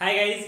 Hi guys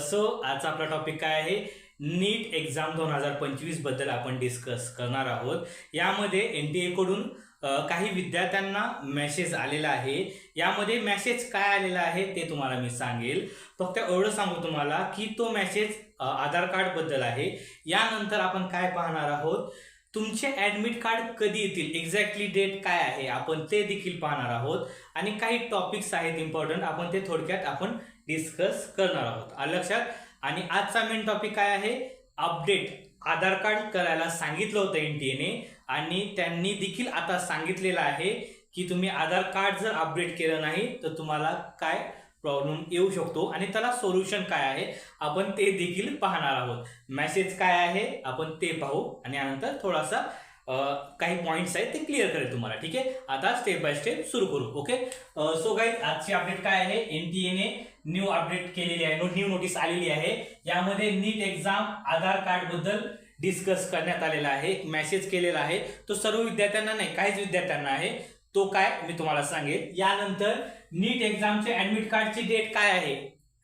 so आजचा आपला topic काय आहे? नीट एक्झाम दोन हजार पंचवीसबद्दल आपण डिस्कस करणार आहोत. यामध्ये एन टी एकडून uh, काही विद्यार्थ्यांना मेसेज आलेला आहे. यामध्ये मेसेज काय आलेला आहे ते तुम्हाला मी सांगेल. फक्त एवढं सांगू तुम्हाला की तो मेसेज uh, आधार कार्डबद्दल आहे. यानंतर आपण काय पाहणार आहोत? तुमचे ॲडमिट कार्ड कधी येतील? एक्झॅक्टली डेट काय आहे? आपण ते देखील पाहणार आहोत. आणि काही टॉपिक्स आहेत इम्पॉर्टंट आपण ते थोडक्यात आपण डिस्कस करणार आहोत. आलं लक्षात? आणि आजचा मेन टॉपिक काय आहे? अपडेट आधार कार्ड करायला सांगितलं होतं एन टी एने आणि त्यांनी देखील आता सांगितलेलं आहे की तुम्ही आधार कार्ड जर अपडेट केलं नाही तर तुम्हाला काय प्रॉब्लेम येऊ शकतो? आणि त्याला सोल्युशन काय आहे? आपण ते देखील पाहणार आहोत. मेसेज काय आहे? आपण ते पाहू. आणि यानंतर थोडासा काही पॉईंट्स आहेत ते क्लिअर करेल तुम्हाला ठीक आहे? आता स्टेप बाय स्टेप सुरू करू ओके सो गाईज आजची अपडेट काय आहे? एन न्यू अपडेट केलेली आहे न्यू नोटीस आलेली आहे. यामध्ये नीट एक्झाम आधार कार्डबद्दल डिस्कस करण्यात आलेला आहे एक मेसेज केलेला आहे. तो सर्व विद्यार्थ्यांना नाही काहीच विद्यार्थ्यांना आहे. तो काय? मी तुम्हाला सांगेल यानंतर नीट एक्झामचे ऍडमिट कार्डची डेट काय आहे?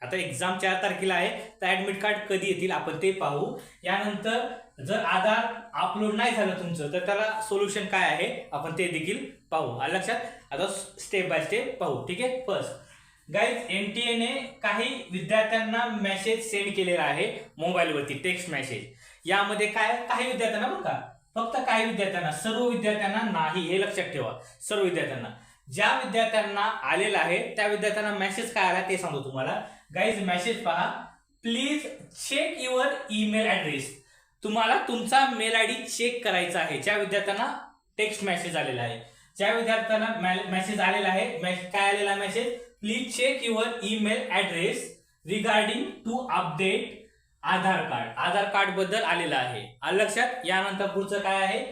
आता एक्झाम चार तारखेला आहे तर ऍडमिट कार्ड कधी येतील? आपण ते पाहू. यानंतर जर आधार अपलोड नाही झालं तुमचं तर त्याला सोल्युशन काय आहे? आपण ते देखील पाहू. आलं लक्षात? आता स्टेप बाय स्टेप पाहू ठीक आहे? फर्स्ट गाईज एन टी एने काही विद्यार्थ्यांना मेसेज सेंड केलेला आहे मोबाईलवरती टेक्स्ट मेसेज यामध्ये काय? काही विद्यार्थ्यांना बघा का? फक्त काही विद्यार्थ्यांना सर्व विद्यार्थ्यांना नाही हे लक्षात ठेवा. सर्व विद्यार्थ्यांना. ज्या विद्यार्थ्यांना आलेला आहे त्या विद्यार्थ्यांना मेसेज काय आला ते सांगतो तुम्हाला. गाईज मेसेज पहा. Please check your email address तुम्हाला तुमचा मेल आय डी चेक करायचा आहे. ज्या विद्यार्थ्यांना टेक्स्ट मेसेज आलेला आहे. ज्या विद्यार्थ्यांना मेसेज आलेला आहे काय आलेला message please check your email address regarding to update Aadhaar card. Aadhaar कार्डबद्दल आलेला आहे. लक्षात? यानंतर पुढचं काय आहे?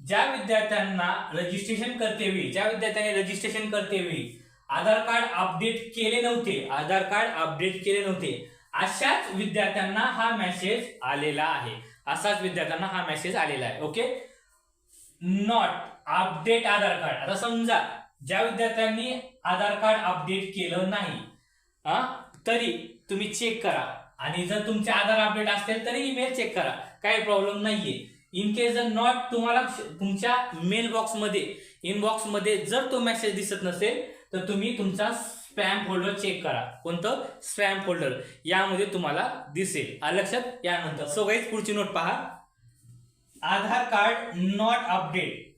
ज्या विद्यार्थ्यांना रजिस्ट्रेशन करतेवेळी ज्या विद्यार्थ्यांनी रजिस्ट्रेशन करतेवेळी आधार कार्ड अपडेट केले नव्हते. आधार कार्ड अपडेट केले नव्हते. अशाच विद्यार्थ्यांना हा मेसेज आलेला आहे. असाच विद्यार्थ्यांना हा मेसेज आलेला आहे okay not update Aadhaar card आता समजा ज्या विद्यार्थ्यांनी आधार कार्ड अपडेट केलं नाही हा? तरी तुम्ही चेक करा. आणि जर तुमचे आधार अपडेट असतील तरी ईमेल चेक करा. काही प्रॉब्लेम नाहीये. इन केस जर नॉट तुम्हाला तुमच्या मेल बॉक्समध्ये इनबॉक्समध्ये जर तो मेसेज दिसत नसेल तर तुम्ही तुमचा स्पॅम फोल्डर चेक करा. कोणतं? स्पॅम फोल्डर यामध्ये तुम्हाला दिसेल. लक्षात? यानंतर. सो गाईज पुढची नोट पहा. Aadhaar card not update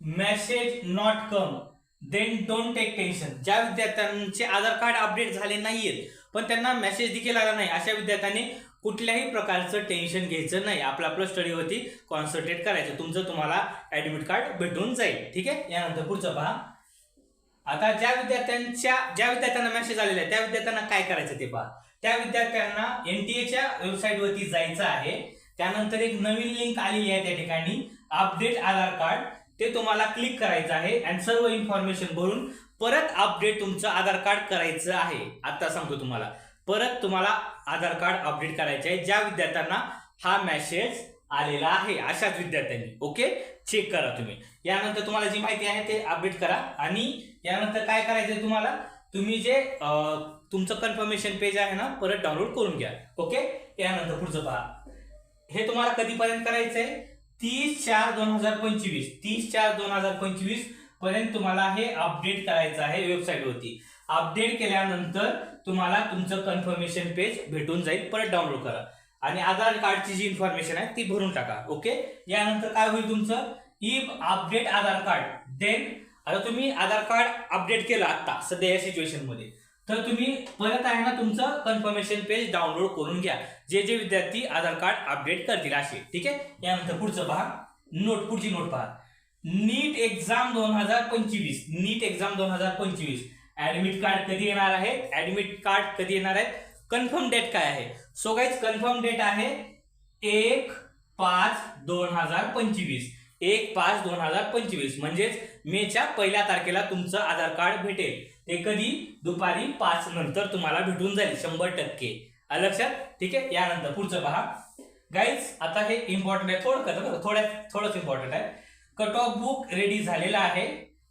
message not come then don't take tension ज्या विद्यार्थ्यांचे आधार कार्ड अपडेट झाले नाहीयेत पण त्यांना मेसेज देखील आला नाही अशा विद्यार्थ्यांनी कुठल्याही प्रकारचं टेन्शन घ्यायचं नाही. आपलं आपलं स्टडीवरती कॉन्सन्ट्रेट करायचं. तुमचं तुम्हाला ऍडमिट कार्ड भेटून जाईल. ठीक आहे? यानंतर पुढचं पहा. आता ज्या विद्यार्थ्यांच्या ज्या विद्यार्थ्यांना मेसेज आलेला आहे त्या विद्यार्थ्यांना काय करायचं ते पहा. त्या विद्यार्थ्यांना एनटीएच्या वेबसाईटवरती जायचं आहे. त्यानंतर एक नवीन लिंक आलेली आहे त्या ठिकाणी. अपडेट आधार कार्ड ते तुम्हाला क्लिक करायचं आहे आणि सर्व इन्फॉर्मेशन भरून परत अपडेट तुमचं आधार कार्ड करायचं आहे. आता सांगतो तुम्हाला. परत तुम्हाला आधार कार्ड अपडेट करायचे आहे. ज्या विद्यार्थ्यांना हा मेसेज आलेला आहे अशाच विद्यार्थ्यांनी. ओके चेक करा तुम्ही. यानंतर तुम्हाला जी माहिती आहे ते अपडेट करा. आणि यानंतर काय करायचंय तुम्हाला? तुम्ही जे तुमचं कन्फर्मेशन पेज आहे ना परत डाउनलोड करून घ्या. ओके यानंतर पुढचं पहा. हे तुम्हाला कधीपर्यंत करायचंय? तीस चार दोन हजार पंचवीस. तीस चार दोन हजार पंचवीसपर्यंत तुम्हाला हे अपडेट करायचं आहे वेबसाईटवरती अपडेट केल्यानंतर तुम्हाला तुमचं कन्फर्मेशन पेज भेटून जाईल. परत डाउनलोड करा. आणि आधार कार्डची जी इन्फॉर्मेशन आहे ती भरून टाका. ओके यानंतर काय होईल तुमचं? ई अपडेट आधार कार्ड देन आता तुम्ही आधार कार्ड अपडेट केलं आता सध्या या सिच्युएशनमध्ये तर तुम्ही परत आहे ना तुमचं कन्फर्मेशन पेज डाउनलोड करून घ्या. जे जे विद्यार्थी आधार कार्ड अपडेट करतील असे. ठीक आहे? यानंतर पुढचं पहा नोट पुढची नोट पहा. नीट एक्झाम दोन हजार पंचवीस. नीट एक्झाम दोन हजार पंचवीस. ऍडमिट कार्ड कधी येणार आहे ऍडमिट कार्ड कधी येणार आहे कन्फर्म डेट काय आहे? सो गाईज कन्फर्म डेट आहे एक पाच दोन हजार पंचवीस. एक पाच दोन हजार पंचवीस. म्हणजेच मेच्या पहिल्या तारखेला तुमचं आधार कार्ड भेटेल. ते कधी? दुपारी पाच नंतर तुम्हाला भेटून जाईल शंभर टक्के. लक्षात? ठीक आहे? यानंतर पुढचं पहा. गाईज आता हे इम्पॉर्टंट आहे. थोडं कसं बरं थोड्या थोडंच इम्पॉर्टंट आहे. कट ऑफ बुक रेडी झालेला आहे.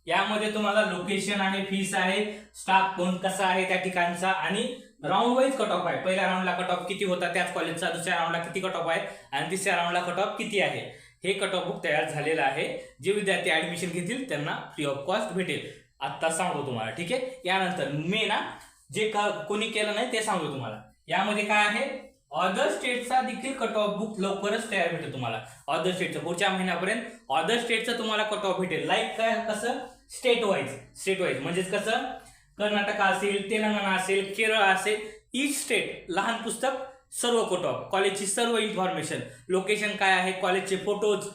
यामध्ये तुम्हाला लोकेशन आहे फीस आहे स्टाफ कोण कसा आहे त्या ठिकाणचा आणि राऊंड वाईज कट ऑफ आहे. पहिल्या राऊंडला कट ऑफ किती होता त्याच कॉलेजचा दुसऱ्या राऊंडला किती कट ऑफ आहे आणि तिसऱ्या राऊंडला कट ऑफ किती आहे? हे कट ऑफ बुक तयार झालेलं आहे. जे विद्यार्थी ऍडमिशन घेतील त्यांना फ्री ऑफ कॉस्ट भेटेल. आत्ता सांगतो तुम्हाला ठीक आहे? यानंतर मे ना जे का कोणी केलं नाही ते सांगतो तुम्हाला. यामध्ये काय आहे? अदर स्टेटचा देखील कट ऑफ बुक लवकरच तयार भेटेल तुम्हाला. अदर स्टेटचं पुढच्या महिन्यापर्यंत अदर स्टेटचं तुम्हाला कट ऑफ भेटेल. लाईक काय कसं? स्टेट वाईज स्टेट वाईज म्हणजेच कसं? कर्नाटक असेल तेलंगणा असेल केरळ असेल ईच स्टेट लहान पुस्तक सर्व कट कॉलेजची सर्व इन्फॉर्मेशन लोकेशन काय आहे? कॉलेजचे फोटोज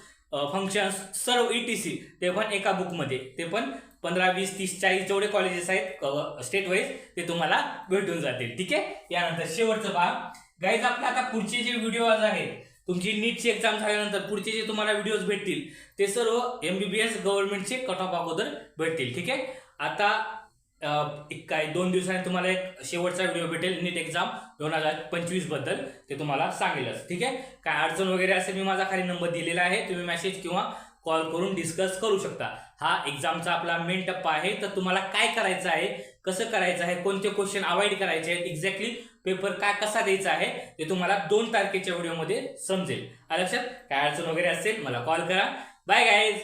फंक्शन्स सर्व ई टी सी ते पण एका बुकमध्ये ते पण पंधरा वीस तीस चाळीस जेवढे कॉलेजेस आहेत स्टेट वाईज ते तुम्हाला भेटून जातील. ठीक आहे? यानंतर शेवटचं पहा गाईज आपले आता पुढचे जे व्हिडिओ आहेत तुमची नीटची एक्झाम झाल्यानंतर पुढचे जे तुम्हाला व्हिडिओज भेटतील ते सर्व एमबीबीएस गव्हर्नमेंटचे कट ऑफ अगोदर भेटतील. ठीक आहे? आता एक काय दोन दिवसांनी तुम्हाला एक शेवटचा व्हिडिओ भेटेल नीट एक्झाम दोन हजार पंचवीसबद्दल ते तुम्हाला सांगेलच. ठीक आहे? काय अडचण वगैरे असेल मी माझा खाली नंबर दिलेला आहे तुम्ही मेसेज किंवा कॉल करून डिस्कस करू शकता. हा एक्झामचा आपला मेन टप्पा आहे तर तुम्हाला काय करायचं आहे कसं करायचं आहे कोणते क्वेश्चन अवॉइड करायचे आहेत एक्झॅक्टली पेपर काय कसा द्यायचा आहे ते तुम्हाला दोन तारखेच्या व्हिडिओमध्ये समजेल. लक्षात? काय अडचण वगैरे असेल मला कॉल करा. Bye guys